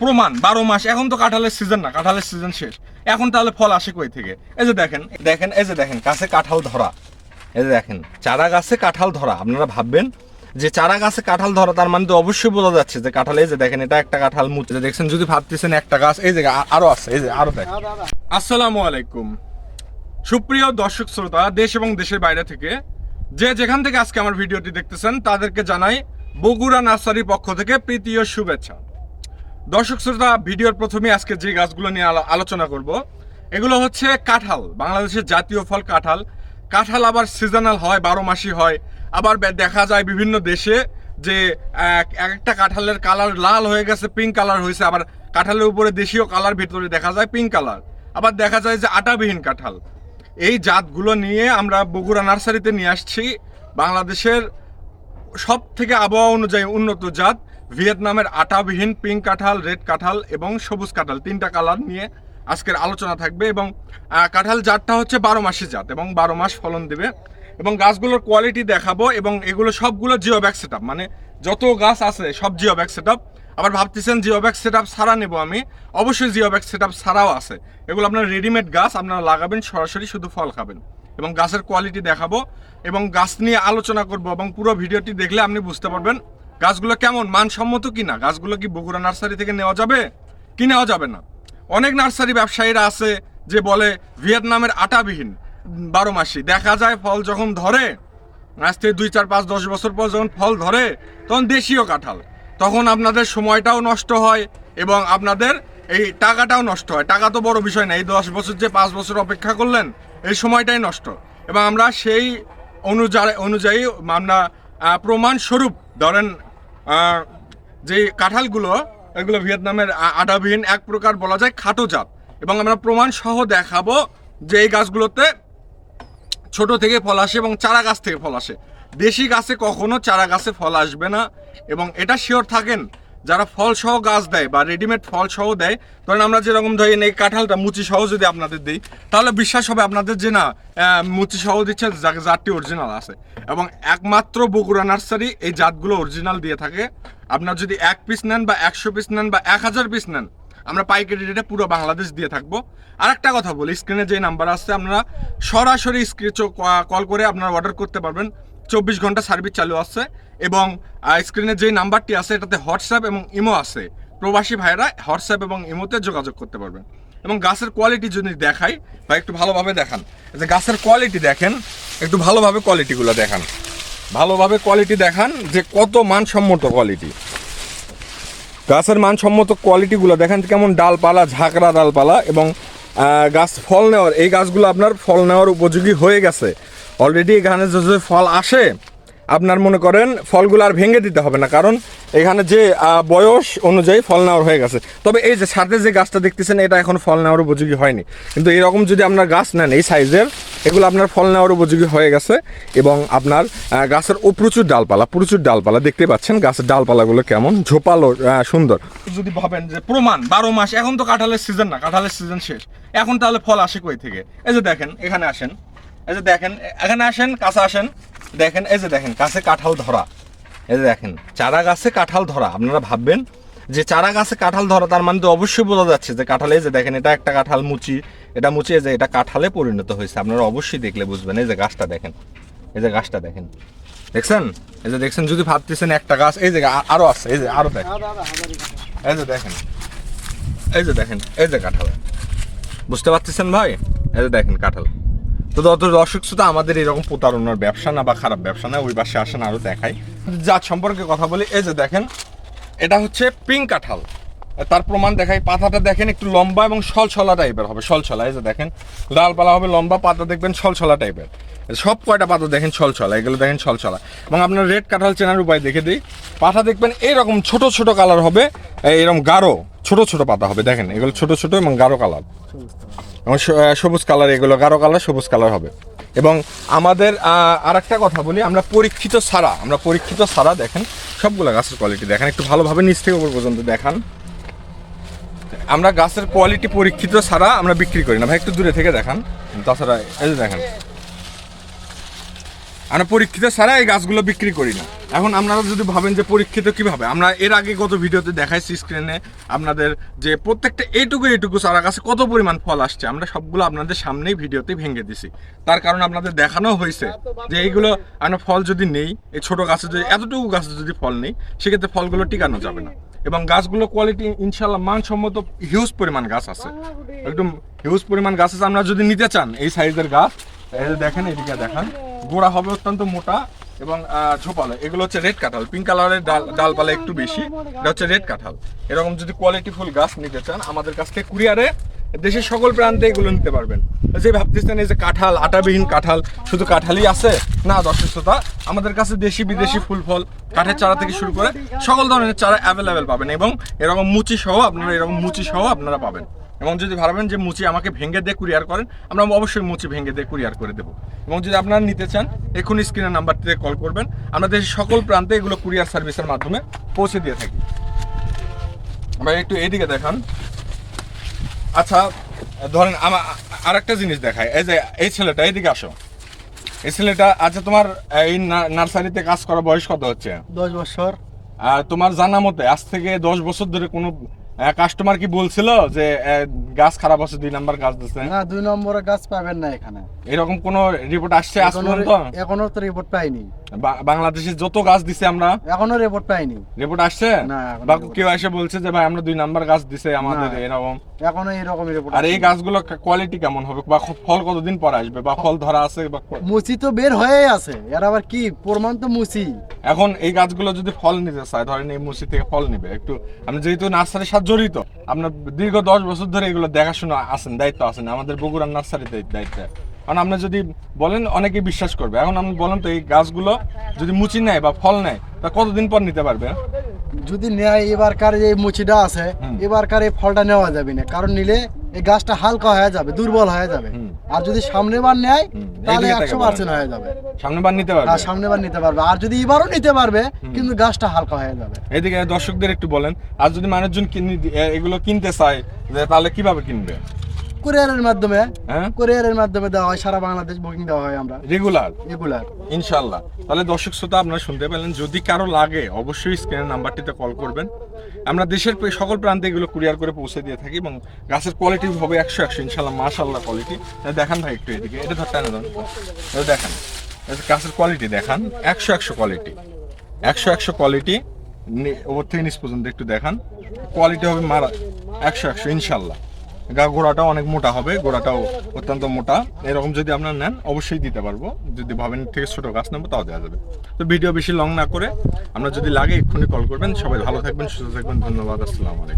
প্রমাণ, বারো মাস, এখন তো কাঁঠালের সিজন না, কাঁঠালের সিজন শেষ। এখন তাহলে ফল আসে কই থেকে? এই যে দেখেন দেখেন, এই যে দেখেন, গাছে কাঁঠাল ধরা। এই যে দেখেন, চারা গাছে কাঁঠাল ধরা, আপনারা ভাববেন যে চারা গাছে কাঁঠাল ধরা, তার মানে তো অবশ্যই বোঝা যাচ্ছে যে কাঁঠাল, এই যে দেখেন, এটা একটা কাঁঠাল মুচ। দেখছেন, যদি ভাবতেছেন একটা গাছ, এই যে আরও আছে, এই যে, আরও দেখেন আসসালামু আলাইকুম। সুপ্রিয় দর্শক শ্রোতা, দেশ এবং দেশের বাইরে থেকে যে যেখান থেকে আজকে আমার ভিডিওটি দেখতেছেন, তাদেরকে জানাই বগুড়া নার্সারির পক্ষ থেকে প্রীতি ও শুভেচ্ছা। দর্শক শ্রোতা, ভিডিওর প্রথমে আজকে যে গাছগুলো নিয়ে আলো- আলোচনা করব, এগুলো হচ্ছে কাঁঠাল, বাংলাদেশের জাতীয় ফল কাঁঠাল। কাঁঠাল আবার সিজনাল হয়, বারো মাসি হয়। আবার দেখা যায় বিভিন্ন দেশে যে, এক একটা কাঁঠালের কালার লাল হয়ে গেছে পিঙ্ক কালার হয়েছে। আবার কাঁঠালের উপরে দেশীয় কালার ভিতরে দেখা যায় পিঙ্ক কালার আবার দেখা যায় যে আটাবিহীন কাঁঠাল। এই জাতগুলো নিয়ে আমরা বগুড়া নার্সারিতে নিয়ে আসছি। বাংলাদেশের সব থেকে আবহাওয়া অনুযায়ী উন্নত জাত ভিয়েতনামের আটাবিহীন পিঙ্ক কাঁঠাল, রেড কাঁঠাল এবং সবুজ কাঁঠাল তিনটা কালার নিয়ে আজকের আলোচনা থাকবে এবং কাঁঠাল জাতটা হচ্ছে বারো মাসি জাত এবং বারো মাস ফলন দেবে এবং গাছগুলোর কোয়ালিটি দেখাবো এবং এগুলো সবগুলো জিও ব্যাগ সেট মানে যত গাছ আছে সব জিও ব্যাগ সেট আবার ভাবতেছেন জিও ব্যাগ সেট আপ ছাড়া নেব আমি, অবশ্যই জিও ব্যাগ সেট আপ ছাড়াও আছে। এগুলো আপনার রেডিমেড গাছ, আপনারা লাগাবেন, সরাসরি শুধু ফল খাবেন। এবং গাছের কোয়ালিটি দেখাবো এবং গাছ নিয়ে আলোচনা করব এবং পুরো ভিডিওটি দেখলে আপনি বুঝতে পারবেন গাছগুলো কেমন? মানসম্মত কিনা? গাছগুলো কি বগুড়া নার্সারি থেকে নেওয়া যাবে? কি নেওয়া যাবে না? অনেক নার্সারি ব্যবসায়ীরা আছে যে বলে, ভিয়েতনামের আটাবিহীন বারো মাসি। দেখা যায় ফল যখন ধরে, আজ থেকে দুই, চার, পাঁচ, দশ বছর পর যখন ফল ধরে, তখন দেশীয় কাঁঠাল। তখন আপনাদের সময়টাও নষ্ট হয় এবং আপনাদের এই টাকাটাও নষ্ট হয়। টাকা তো বড় বিষয় না, এই দশ বছর যে পাঁচ বছর অপেক্ষা করলেন, এই সময়টাই নষ্ট। এবং আমরা সেই অনুযায়ী অনুযায়ী আমরা প্রমাণস্বরূপ, ধরেন যে কাঁঠালগুলো, এগুলো ভিয়েতনামের আডাবিহীন এক প্রকার বলা যায় খাটো জাত। এবং আমরা প্রমাণ সহ দেখাবো যে এই গাছগুলোতে ছোট থেকে ফল আসে এবং চারা গাছ থেকে ফল আসে। দেশি গাছে কখনো চারা গাছে ফল আসবে না এবং এটা শিওর থাকেন যারা ফল সহ গাছ দেয় বা রেডিমেড ফল সহ দেয়, ধরেন আমরা যেরকম ধরেন এই কাঁঠালটা মুচি সহ যদি আপনাদের দিই, তাহলে বিশ্বাস হবে আপনাদের যে না মুচি সহ দিচ্ছে জাতটি অরিজিনাল আছে। এবং একমাত্র বগুড়া নার্সারি এই জাতগুলো অরিজিনাল দিয়ে থাকে। আপনার যদি এক পিস নেন বা একশো পিস নেন বা এক হাজার পিস নেন, আমরা পাইকারি রেটে পুরো বাংলাদেশ দিয়ে থাকব। আর একটা কথা বলি স্ক্রিনে যে নাম্বার আছে আপনারা সরাসরি স্ক্রিচও কল করে আপনারা অর্ডার করতে পারবেন। চব্বিশ ঘণ্টা সার্ভিস চালু আছে এবং স্ক্রিনে যে নাম্বারটি আছে এটাতে হোয়াটসঅ্যাপ এবং ইমো আছে। প্রবাসী ভাইরা হোয়াটসঅ্যাপ এবং ইমোতে যোগাযোগ করতে পারবেন। এবং গাছের কোয়ালিটি যদি দেখাই, বা একটু ভালোভাবে দেখান। যে গাছের কোয়ালিটি দেখেন, একটু ভালোভাবে কোয়ালিটিগুলো দেখান। ভালোভাবে কোয়ালিটি দেখান যে কত মানসম্মত কোয়ালিটি গাছের মানসম্মত কোয়ালিটিগুলো দেখেন কেমন ডালপালা, ঝাঁকড়া ডালপালা এবং গাছ ফল নেওয়ার, এই গাছগুলো আপনার ফল নেওয়ার উপযোগী হয়ে গেছে। অলরেডি এখানে যে ফল আসে, আপনার মনে করেন ফলগুলো আর ভেঙে দিতে হবে না, কারণ এখানে যে বয়স অনুযায়ী ফল নেওয়ার হয়ে গেছে। তবে এই যে সাথে যে গাছটা দেখতেছেন, এটা এখন ফল নেওয়ার উপযোগী হয়নি। কিন্তু এরকম যদি আপনার গাছ নেন, এই সাইজের, এগুলো আপনার ফল নেওয়ার উপযোগী হয়ে গেছে এবং আপনার গাছের ও প্রচুর ডালপালা প্রচুর ডালপালা, দেখতে পাচ্ছেন গাছের ডালপালাগুলো কেমন ঝোপালো সুন্দর। যদি ভাবেন যে প্রমাণ, বারো মাস, এখন তো কাঁঠালের সিজন না, কাঁঠালের সিজন শেষ। এখন তাহলে ফল আসে কই থেকে? এই যে দেখেন, এখানে আসেন। এই যে দেখেন এখানে আসেন কাছে আসেন দেখেন এই যে দেখেন কাছে কাঁঠাল ধরা এই যে দেখেন চারা গাছে কাঁঠাল ধরা আপনারা ভাববেন যে চারা গাছে কাঁঠাল ধরা তার মানে তো অবশ্যই বোঝা যাচ্ছে যে কাঁঠাল এই যে দেখেন এটা একটা কাঁঠাল মুচি এটা মুচি এই যে এটা কাঁঠালে পরিণত হয়েছে আপনারা অবশ্যই দেখলে বুঝবেন এই যে গাছটা দেখেন এই যে গাছটা দেখেন দেখছেন এই যে দেখছেন যদি ভাবতেছেন একটা গাছ এই যে আরও আছে এই যে আরও দেখেন এই যে দেখেন এই যে দেখেন এই যে কাঁঠাল বুঝতে পারতেছেন ভাই এই যে দেখেন কাঁঠাল তো তত দর্শক শ্রোতা, আমাদের এরকম প্রতারণার ব্যবসা না বা খারাপ ব্যবসা না, ওই পাশে আসেন আরও দেখাই। জাত সম্পর্কে কথা বলি, এই যে দেখেন, এটা হচ্ছে পিঙ্ক কাঁঠাল। তার প্রমাণ দেখাই, পাতাটা দেখেন একটু লম্বা এবং সলছলা টাইপের হবে সলছলা এই যে দেখেন, ডালপালা হবে লম্বা, পাতা দেখবেন সলছলা টাইপের। সব কয়টা পাতা দেখেন ছলছলা, এগুলো দেখেন ছলছলা। এবং আপনার রেড কাঁঠাল চেনার উপায় দেখে দিই, পাতা দেখবেন এইরকম ছোট ছোট কালার হবে এরকম গাঢ়, ছোট ছোট পাতা হবে, দেখেন, এগুলো ছোট ছোট এবং গাঢ় কালার। এবং সবুজ কালার এগুলো, গাঢ় কালার, সবুজ কালার হবে। এবং আমাদের আর একটা কথা বলি, আমরা পরীক্ষিত সারা, আমরা পরীক্ষিত সারা দেখেন, সবগুলো গাছের কোয়ালিটি দেখেন, একটু ভালোভাবে নিচ থেকে উপর পর্যন্ত দেখান। আমরা গাছের কোয়ালিটি পরীক্ষিত সারা, আমরা বিক্রি করি না, ভাই, একটু দূরে থেকে দেখান। তাছাড়া, এই দেখেন আমরা পরীক্ষিত ছাড়া এই গাছগুলো বিক্রি করি না। এখন আপনারা যদি ভাবেন যে পরীক্ষিত কীভাবে, আমরা এর আগে গত ভিডিওতে দেখাইছি স্ক্রিনে আপনাদের যে প্রত্যেকটা এইটুকু এইটুকু চারা গাছে কত পরিমাণ ফল আসছে, আমরা সবগুলো আপনাদের সামনেই ভিডিওতে ভেঙে দিছি। তার কারণ আপনাদের দেখানো হয়েছে যে এইগুলো আমরা ফল যদি নেই, এই ছোট গাছে যদি, এতটুকু গাছে যদি ফল নেই, সেক্ষেত্রে ফলগুলো টিকানো যাবে না। এবং গাছগুলো কোয়ালিটি ইনশাল্লাহ মানসম্মত হিউজ পরিমাণ গাছ আছে। একদম হিউজ পরিমাণ গাছ আছে, আপনারা যদি নিতে চান এই সাইজের গাছ দেখেন, এদিকে দেখান। গোড়া হবে অত্যন্ত মোটা এবং ঝোপালো। এগুলো হচ্ছে রেড কাঁঠাল। পিঙ্ক কালারের ডাল ডালপালা একটু বেশি। এটা হচ্ছে রেড কাঁঠাল। এরকম যদি কোয়ালিটি ফুল গাছ নিতে চান, আমাদের কাছ থেকে কুরিয়ারে দেশের সকল প্রান্তে এগুলো নিতে পারবেন। যে ভাবতেছেন এই যে কাঁঠাল, আটাবিহীন কাঁঠাল, শুধু কাঁঠালই আছে? না, দর্শক শ্রোতা, আমাদের কাছে দেশি বিদেশি ফুল ফল, কাঠের চারা থেকে শুরু করে সকল ধরনের চারা অ্যাভেলেবেল পাবেন এবং এরকম মুচি সহ আপনারা এরকম মুচি সহ আপনারা পাবেন। এবং যদি ভাবেন যে মুচি আমাকে ভেঙে দিয়ে কুরিয়ার করেন আমরা অবশ্যই মুচি ভেঙে দিয়ে কুরিয়ার করে দেবো। এবং যদি আপনারা নিতে চান এখনই স্ক্রিনের নাম্বারটিতে কল করবেন। আমরা দেশের সকল প্রান্তে এগুলো কুরিয়ার সার্ভিসের মাধ্যমে পৌঁছে দিয়ে থাকি। আমরা একটু এদিকে দেখান। আচ্ছা ধরেন আমার আর একটা জিনিস দেখায় এই যে এই ছেলেটা এইদিকে আসো। এই ছেলেটা আচ্ছা তোমার এই নার্সারিতে কাজ করা বয়স কত হচ্ছে? দশ বছর। আর তোমার জানা মতে আজ থেকে দশ বছর ধরে কোনো কাস্টমার কি বলছিল যে গাছ খারাপ আছে দুই নাম্বার গাছ দিচ্ছে না দুই নম্বরে গাছ পাবেন না এখানে। এরকম কোন রিপোর্ট আসছে আজ পর্যন্ত? এখনও তো রিপোর্ট পাইনি। বাংলাদেশে যত গাছ দিছে আমরা এখনও রিপোর্ট পাইনি। রিপোর্ট আসছে? না, বা কেউ এসে বলছে যে ভাই আমরা দুই নাম্বার গাছ দিছে আমাদের এরকম। এখনও এরকম রিপোর্ট আর এই গাছগুলো কোয়ালিটি কেমন হবে? বা ফল কতদিন পর আসবে? বা ফল ধরা আছে বা মুচি তো বের হয়েই আছে। এর আবার কি? প্রমাণ তো মুচি। এখন এই গাছগুলো যদি ফল নিতে চায় ধরেন এই মুচি থেকে ফল নিবে একটু আপনি যেহেতু নার্সারির সাথে জড়িত। আপনার দীর্ঘ দশ বছর ধরে এগুলো দেখাশোনা আছেন দায়িত্ব আছেন আমাদের বগুড়ার নার্সারিতে দায়িত্ব। কারণ আপনি যদি বলেন অনেকে বিশ্বাস করবে। এখন আপনি বলেন তো এই গাছগুলো যদি মুচি নেয় বা ফল নেয় তা কতদিন পর নিতে পারবে? যদি নেয় এবারকার যে মুচিটা আছে এবার এবারকার এই ফলটা নেওয়া যাবে না। কারণ নিলে এই গাছটা হালকা হয়ে যাবে দুর্বল হয়ে যাবে। আর যদি সামনে বার নেয় তাহলে একশো পার্সেন্ট হয়ে যাবে। সামনে বার নিতে পারবে? আর সামনে বার নিতে পারবে। আর যদি এবারও নিতে পারবে কিন্তু গাছটা হালকা হয়ে যাবে। এদিকে দর্শকদের একটু বলেন আর যদি মানুষজন এগুলো কিনতে চায় তাহলে কীভাবে কিনবে? কুরিয়ারের মাধ্যমে হ্যাঁ? কুরিয়ারের মাধ্যমে দেওয়া হয় সারা বাংলাদেশ বুকিং দেওয়া হয় আমরা। রেগুলার এগুলার ইনশাল্লাহ তাহলে দর্শক শ্রোতা আপনারা শুনতে পেলেন। যদি কারও লাগে অবশ্যই স্ক্রিনের নাম্বারটিতে কল করবেন। আমরা দেশের সকল প্রান্তে এগুলো কুরিয়ার করে পৌঁছে দিয়ে থাকি এবং গাছের কোয়ালিটি হবে একশো একশো ইনশাল্লাহ মাশাল্লাহ কোয়ালিটি দেখান ভাই একটু এদিকে। এটা ধরতে না ধরুন। দেখান। গাছের কোয়ালিটি দেখান। একশো একশো কোয়ালিটি একশো একশো কোয়ালিটি ওপর থেকে নিচ পর্যন্ত একটু দেখান। কোয়ালিটি হবে মারা একশো একশো ইনশাল্লাহ গা গোড়াটাও অনেক মোটা হবে গোড়াটাও অত্যন্ত মোটা। এরকম যদি আপনারা নেন, অবশ্যই দিতে পারব। যদি ভাবেন থেকে ছোট গাছ নেব, তাও দেওয়া যাবে। তো ভিডিও বেশি লং না করে আমরা যদি লাগে এক্ষুনি কল করবেন। সবাই ভালো থাকবেন, সুস্থ থাকবেন। ধন্যবাদ, আসসালাম আলাইকুম।